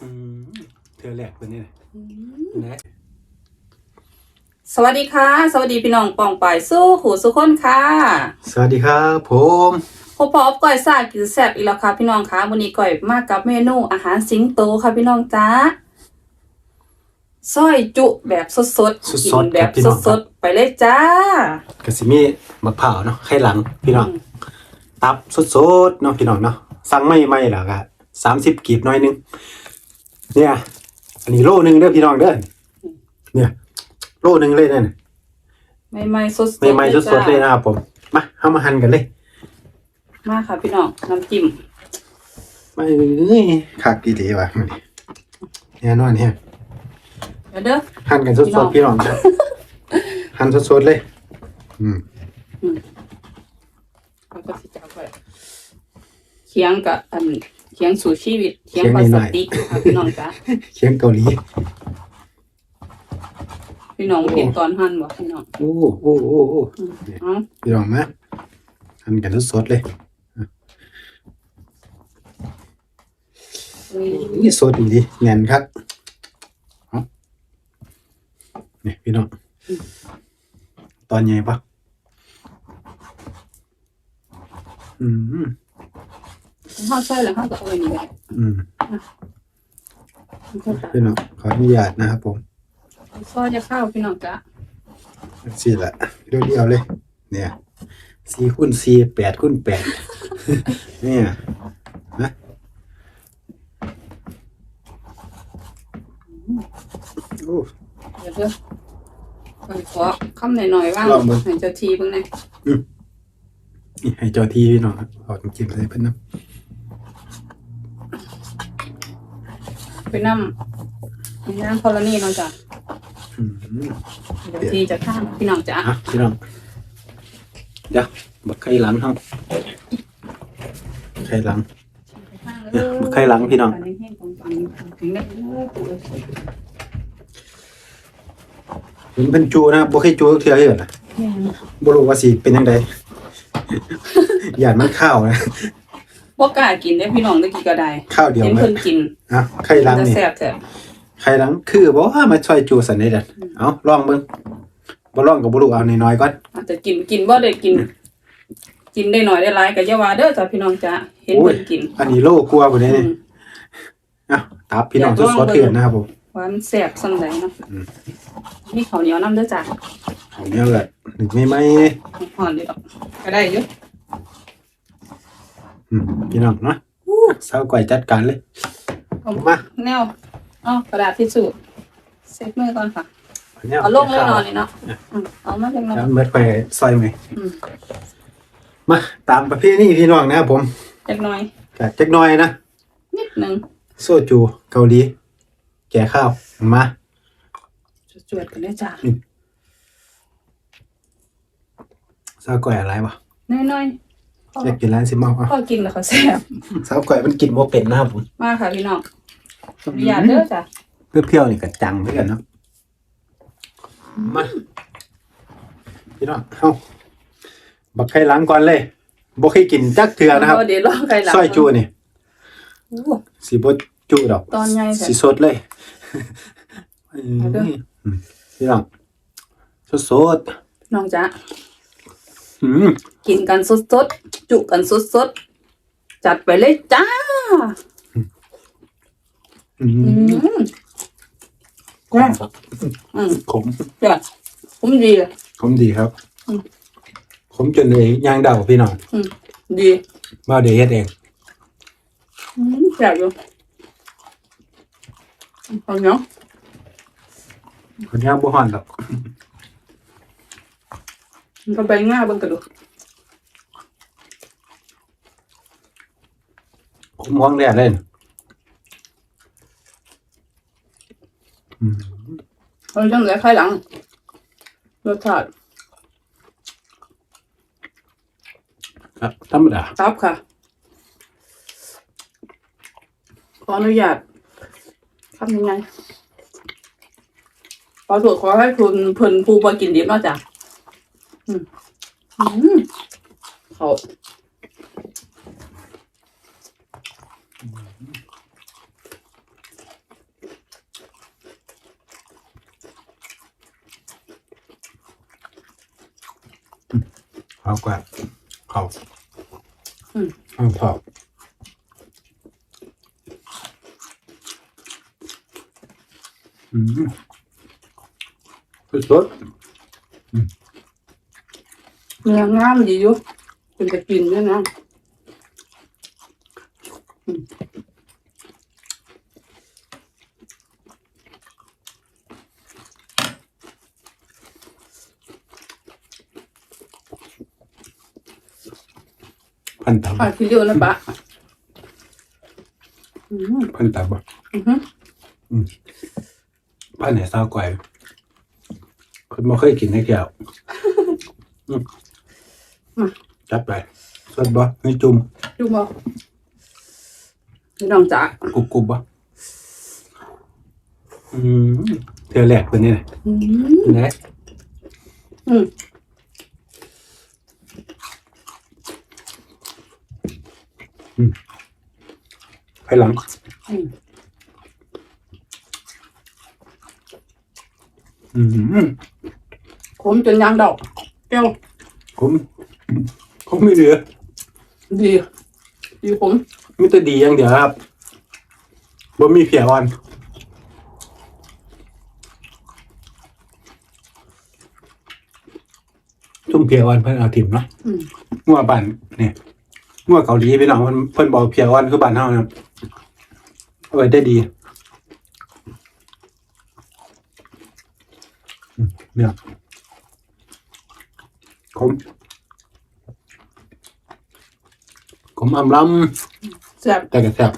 อืมเธอแหลกตัวนี้นะนะสวัสดีค่ะ สวัสดีพี่น้องปองปายสู้หูสุขคนค่ะ สวัสดีครับผมพบพบก้อยซากินแซ่บอีกแล้วค่ะพี่น้องค่ะวันนี้ก้อยมากับเมนูอาหารสิงโตค่ะพี่น้องจ้าซอยจุแบบสดๆกินแบบสดๆไปเลยจ้ากะสิมีมะพร้าวเนาะไข่หลังพี่น้องตับสดๆเนาะพี่น้องเนาะสั่งไม่ไม่หรอกอะสามสิบกีบหน้อยหนึง เนี่ย อันนี้โลนึงเด้อพี่น้องเด้อเนี่ย โลนึงเลยเนี่ยไม่ไม่ๆสดๆไม่ไม่ๆสดๆเลยจ้านะครับผมมาเอามาหั่นกันเลย มาค่ะพี่น้องน้ำจิ้มไม่เอ้ยคักดีดีว่ะมื้อนี้แน่นอนเนี่ยเดี๋ยวเด้อหั่นกันสดๆพี่น้องจ้ะหั่นสดๆเลย อืมเราก็สิจับไปเคียงกับอัน เคียงสู่ชีวิตเคียงพลาสติกค่ะพี่น้องจ้าเชียงเกาหลีพี่น้องเห็นตอนหั่นบ่พี่น้องโอ้โอ้โอ้โอ้เอ้าพี่น้องมาหั่นกันสดๆเลยเอ้ยนี่สดอีดีแน่นครับเอานี่พี่น้องตอนใหญ่ปะอืม ข้าวใส่แล้วข้าวก็เอาไว้นี่แหละอืมข้าวตาพี่น้องขออนุญาตนะครับผมซอยจะข้าวพี่น้องจ้ะสี่ละเดียวๆเลย เนี่ยสี่คูณสี่แปดคูณแปดเนี่ยนะโอ้เดี๋ยวเด้อไปขอคำหน่อยๆว่างลองเบิ่งให้เจ้าทีเบิ่งหน่อยนี่ให้เจ้าที่พี่น้องครับเอาจริงๆเลยเพิ่นนะ ไปนำไปนำธรณีเนาะจ้ะอืมเจ้าทีจะข้ามพี่น้องจ้ะอะพี่น้องเดี๋ยวบักไข่หลังครับไข่หลังไข่หลังพี่น้องอันนี้แห้งของฟังถึงได้โอ้โหเห็นเป็นจูนะบ่เคยจูเทื่อเห็นนะแห้งบ่รู้ว่าสิเป็นจังไดหยาดมันข้าวนะ บ่กล้ากินได้พี่น้องได้กี่ก็ได้ข้าวเดียวเห็นไหมเพิ่นกินอะไข่หลังจะนี่แซ่บแท้ไข่หลังคือบ่ว่ามาช่วยจูสันได้ดันเอาลองเบิ่งบ่ลองก็บ่รู้เอาน้อยๆก่อนอาจจะกินกินบ่ได้กิน กินได้หน่อยได้หลายก็อย่าว่าเด้อจ้ะพี่น้องจ้ะเห็นเพิ่นกินอันนี้โลกลัวบ่ได้อืนี่มอะตับพี่น้องอยากลองสดๆเถื่อนนะครับผมว่ามันแซ่บส่ำใดเนาะอืมมีข้าวเหนียวนํเด้อจ้ะเอาเนี่ยแหละหนึ่งไม่ไหมห่อนดีดอกก็ได้อยู่ อืมพี่น้องเนาะเศร้าก่อยจัดการเลยเอามาแนวเอากระดาษทิชชู่เซ็ตมือก่อนค่ะเนี่ยเอาลงเลยหน่อยนี่เนาะอืมเอามาจังหน่อยแล้วเมื่อไปซอยไหมอืมมาตามประเภทนี้พี่น้องนะครับผมจักหน่อยกจักหน้อยนะนิดหนึงโซจูเกาหลีแก่ข้าวมาจวดๆกันได้อจ้ะเศร้าก่อยอะไรวะน้อยๆพ ออยากกินร้านซิมเอาเอาพอกินแล้วเขาแซ่บเศร้าก่อยมันกินโมเป็นนะครับผมมาค่ะพี่น้องอนุญาตเด้อจ้ะเปรี้ยวๆนี่ก็จังเหมือนกันเนาะมาพี่น้องเฮาบักไข่หลังก่อนเลยบ่เคยกินจักเทื่อนะครับเดี๋ยวลองไก่หลังซอยจูนี่โอ้สีบจูดอกตอนใหญ่แท้สีสดเลยเอาเด้ออืมพี่น้องสดสดน้องจ๊ะๆอืม กินกันสดๆจุกันสดๆจัดไปเลยจ้าอือืมมอืมอืมขมจ้ะผมดีเลยขมดีครับอืมขมจนเลยย่างเดาพี่น้องอืมดีมาเดี๋ยวเฮ็ดเองอืมแซ่บอยู่เอาเนาะคนย่างบ่ฮ้อนดอกมัน ก็ไปง่ายเบิ่งกระดูกขมห้องแรกเลยน่ะอืมเอาจังเลยไข่หลังรสชาติครับธรรมดาครับค่ะ ขออนุญาตทำยังไงขอโทษขอให้คุณเพิ่นผู้บ่กินดิบเนาะจ้ะอืมอืม เขาเขากว่าเขาเขาพออืมสุดๆอืม เนื้องามดีอยู่เป็นจะกินด้วยนะๆพันตับอะคิดเดียวนะปะอืมพันตับบ่อือหือพันเนี่ยซาวก่อยคนบ่เคยกินให้แก้ว อืมมา จับไปสดบ่ให้จุ่มดูบ่พี่น้องจ๋ากรุบกรุบบ่อืมเธอแหลกคนนี้นะอืมเป็นไงอืมไปหลัง อืมอืมขมจนยางดอกเปรี้ยวผม ผมไม่เหลือดีดีขมมีแต่ดีอย่างเดียวครับบ่มีเพียอ่อนชุ่มเพียอ่อนเพิ่นเอาถิ่มเนาะอืมงัวบ้านเนี่ยงัวเกาหลีพี่น้องเพิ่นเพิ่นบอกเพียอ่อนคือบ้านเฮานะครับเอาไว้ได้ดีอืมเนี่ยขม ขมอำลำแซ่บแต่ก็แซ่บ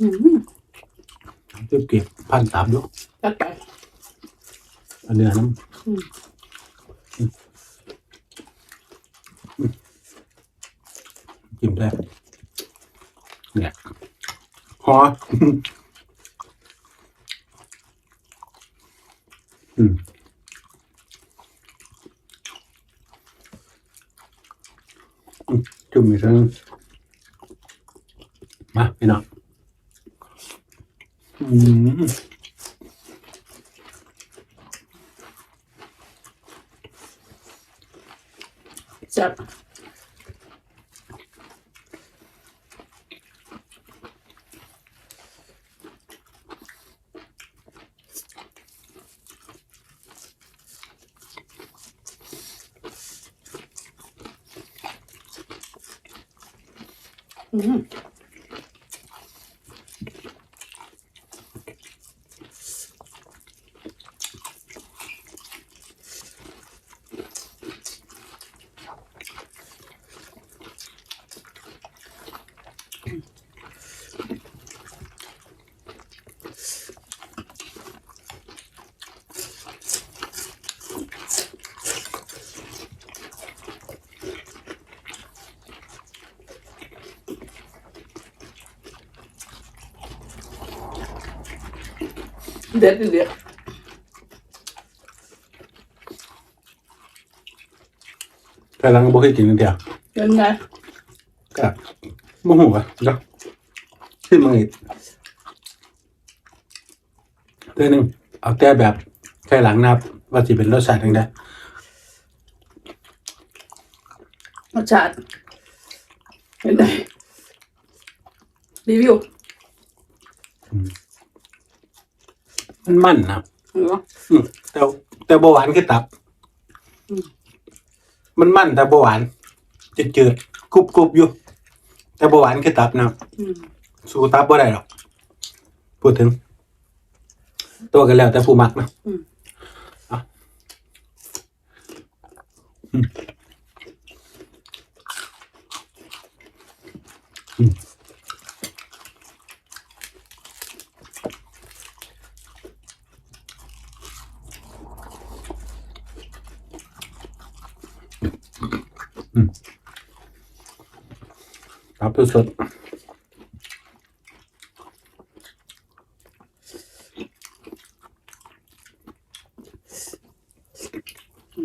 อืมจะเก็บพันตามดูจัดไป อันเนื้อน้อืมำกินได้เนี่ย พออืมอืมจุ่มอีกครั้งมาพี่น้องอืม แซ่บ อื เด็ดเด็ดแต่หลังบ่เคยกินกันเดียวเป็นไงก็โมโหอะเนาะขึ้นมาอีกเรื่องหนึ่งเอาแต่แบบแค่หลังนะครับ ว่าสิเป็นรสชาติยังไงรสชาติเป็นไงรีวิวมั นมันนะเหรอ อืมแต่แต่บ่หวานคือตับ อืม มันมันแต่บ่หวานจืดๆกรุบกรุบๆอยู่ แต่บ่หวานคือตับนะครับอืมสู้ตับบ่ได้หรอกพูดถึง ตัวกันแล้วแต่ผู้มักนะอืม อะอืมอืมอืมตับสดๆ อ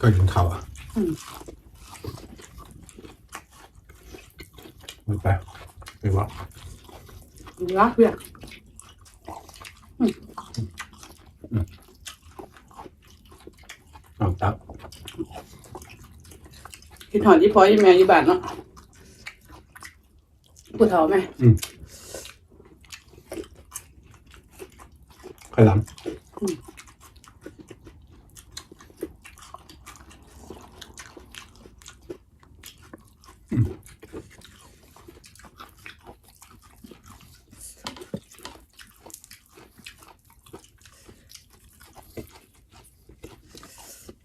ก็กินข้าวอะ อืม ห มดไปไปบอกรักเพื่อนเอาตับคิดหอดที่พอยี่แม่ยี่บาทเนาะพูดเท่าไหมข้าวหลังอืม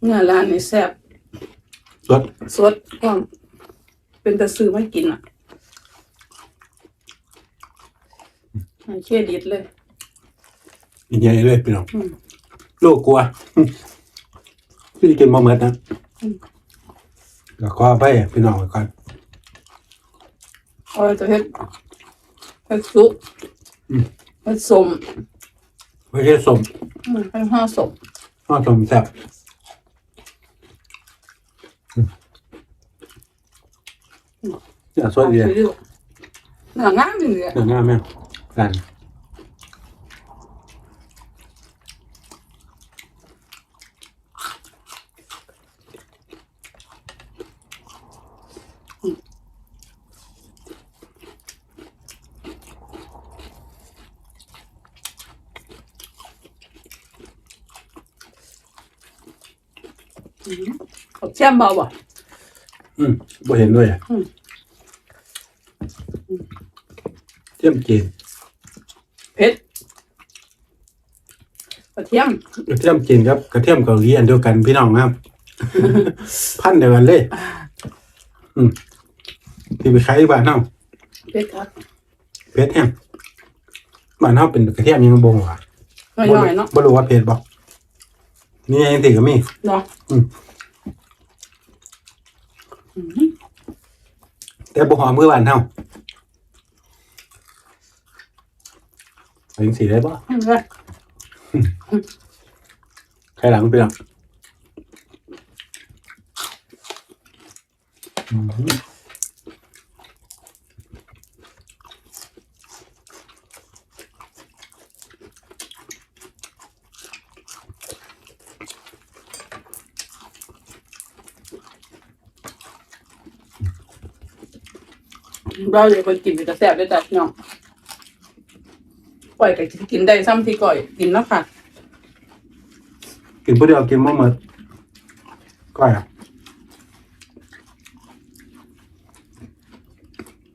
เนื้อร้านนี่แซ่บรสสดก็เป็นตะซื้อไม่กินอะให้เครดิตเลยอีกอย่างเลยพี่น้องอืม โลกกลัวพี่จะกินมะเมิดนะอืมแล้วก็ไปพี่น้องไว้ก่อนเอาจะเฮ็ดเฮ็ดซุปอืมเฮ็ดสมไว้แค่สมอืมให้ห่อสมห่อสมแซ่บ อืมอย่าสวยดีอาไปดูหนังงามจริงเลยเดี๋ยวหน้าแม่กัน ขอบเชี่ยมเบาบ่อืมบ่เห็นด้วยอะอืมเทียมจีนเผ็ดกระเทียมกระเทียมจีนครับกระเทียมเกาหลีอันเดียวกันพี่น้องครับ พันเดียวกันเลย อืมที่ไปขายบ้านเฮาเผ็ดครับเพชรแห้งบ้านเฮาเป็นกระเทียมยังบ่งว่ะน้อยๆเนาะบ่รู้ว่าเพชรบ่นี่ยังติก็มีเนาะอืมอืม แต่บ่หอมคือบ้านเฮาเอาจังสีได้บ่อืมเลยใครหลังไปหลังอืม เราเดี๋ยวคนกินไปกระแสบได้แต่พี่น้องปล่อยก็กินได้ซ้ำที่ก่อยกินแล้วค่ะ กินผู้เดียวกินบ่หมดก้อยอะ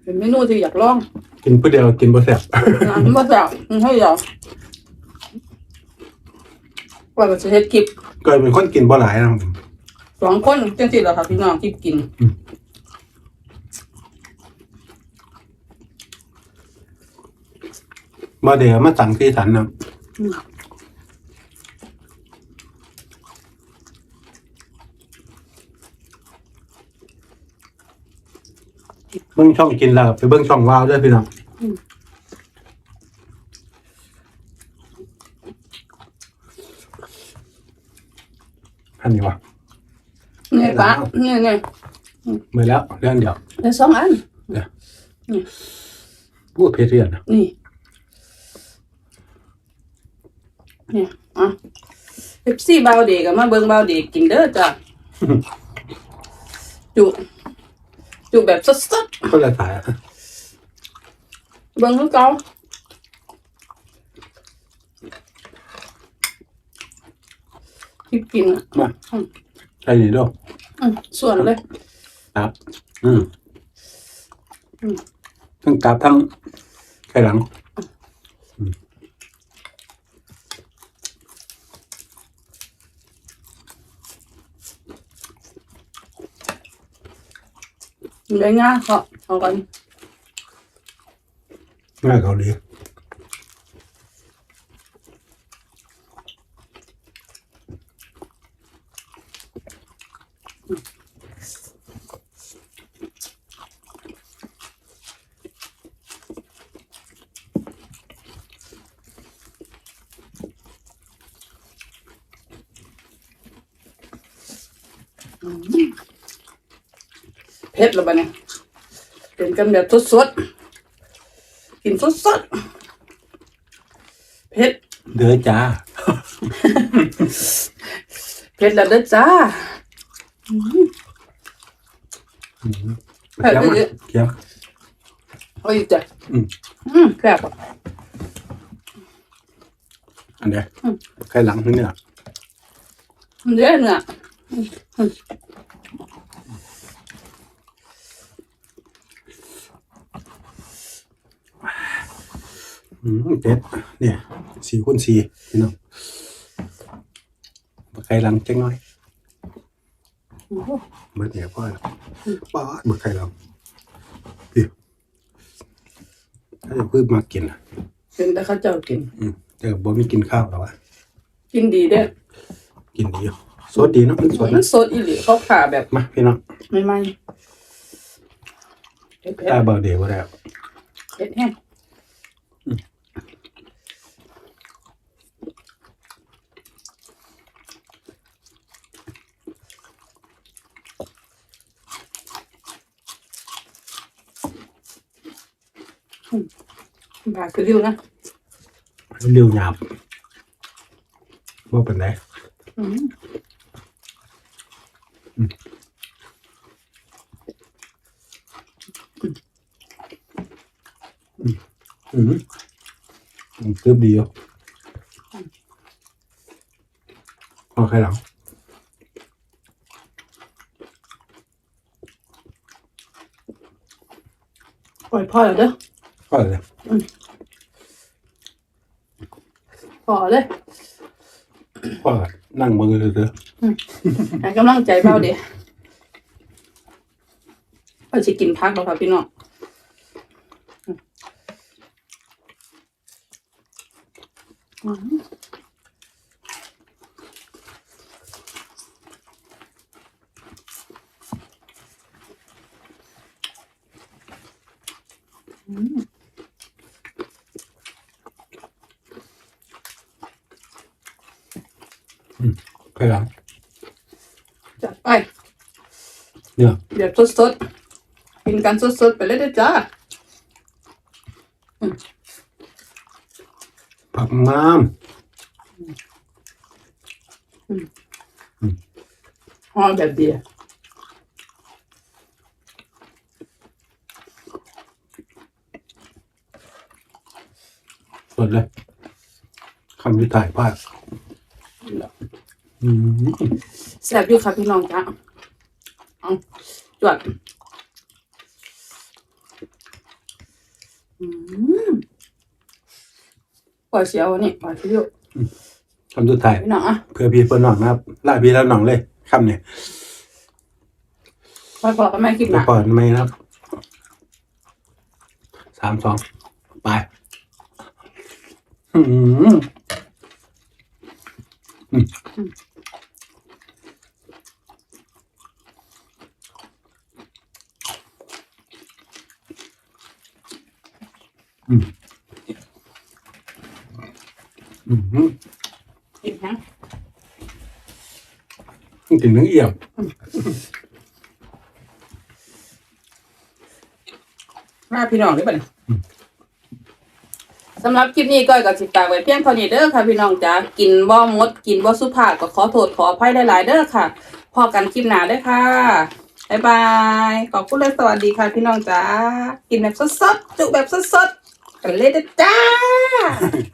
เป็นเมนูที่อยากลองกินผู้เดียวกินบ่แซ่บ นะมาจากให้เราว่าก็จะเฮ็ดคลิปก้อยเป็นคนกินบ่หลายนะครับ สองคนจังสิเหรอค่ะพี่น้องที่กินมาเดี๋ยวมาสั่งที่สันนะอืมเบิ้งช่องกินแล้วไปเบิ้งช่องว้าวด้วยพี่น้องอันนี้วะนี่ปะนี่นี่เมื่อแล้วเรื่องเดียวเดี๋ยวสองอันพูดเพชรเรียนนะนี่ เนี่ยอะเอฟซีบาวเด็กกับมาเบิ่งบาวเด็กกินเด้อจ้ะจุจุแบบสดก็ละสายอะๆเบิ่งคือเก่าที่กินอะมาใช่นี่ด้วยอืมส่วนเลยครับอืมอืม ทั้งกราบทั้งไข่หลัง ได้ง่ายเขาเขากันง่ายเขาดีอืม เผ็ดแล้วบ้าเนี่ยเป็นกันแบบสดๆกินสดๆเผ็ดเด้อจ้าเผ็ดแล้วเด้อจ้าเผ็ดเคี้ยวเยมาอะเคี้ยวเอาอีกจ้ะอืมอืมแซ่บอะอันเดียวไข่หลังนี่เนี่ยมันเยอะเนื้อ อืมเด็ดเนี่ยสี่คูณสี่พี่น้องไข่หลังจังน้อยโอ้โหเมื่อเดี๋ยวพ่อแล้วป้าดเมื่อไข่หลังพี่ถ้าจะเพิ่งมากินอะเป็นแต่ข้าวเจ้ากิน อืมแต่บ่มีกินข้าวหรอวะกินดีเด้อกินดีอยู่สดดีเนาะมันสดมันะนสดอีหลีเขาผ่าแบบมาพี่น้องไม่ไหมเผ็ดเผ็ดตาเบาเดียวก็ได้เผ็ดแห้งอืม บาคือริ้วนะเร็วหยาบว่าเป็นไรอืมอืมอืมเกือบดีอยู่เอาไข่หลัง ปล่อย พ่อแล้วเด้อก็เลยพอเลยก็นั่งมือเลยเด้อให้กำลังใจเบาเดียวเราจะกินพักแล้วค่ะพี่น้องอืม ไข่หลังจัดไปเนี่ยแบบสดๆกินกันสดๆไปเลยเด้อจ้าผักงามห่อแบบเดียวสดเลยคำที่ถ่ายภาพอืม แซ่บอยู่ค่ะพี่น้องจ้าเอาจวดอืมปล่อยเสียวนี่ปล่อยเสียวคำที่ถ่ายพี่น้องอะเพื่อพี่เพื่อนน้องนะครับลาพี่แล้วน้องเลยคำเนี่ยปล่อยพอกันไม่กินแล้นะวก่อนไหมนะครับสามสองไปอืมอื อืมอืมกินฮะกินเนื้อเอี่ยมมาพี่น้องได้ป่ะเนี่ยสำหรับคลิปนี้ก้อยกับสิบตากไว้เพียงเท่านี้เด้อค่ะพี่น้องจ้ากินบ่หมดกินบ่สุภาพก็ขอโทษขออภัยหลายๆเด้อค่ะพอกันคลิปหน้าเด้อค่ะบ๊ายบาย ขอบคุณและสวัสดีค่ะพี่น้องจ้ากินแบบสดๆจุแบบสดๆ Let it down.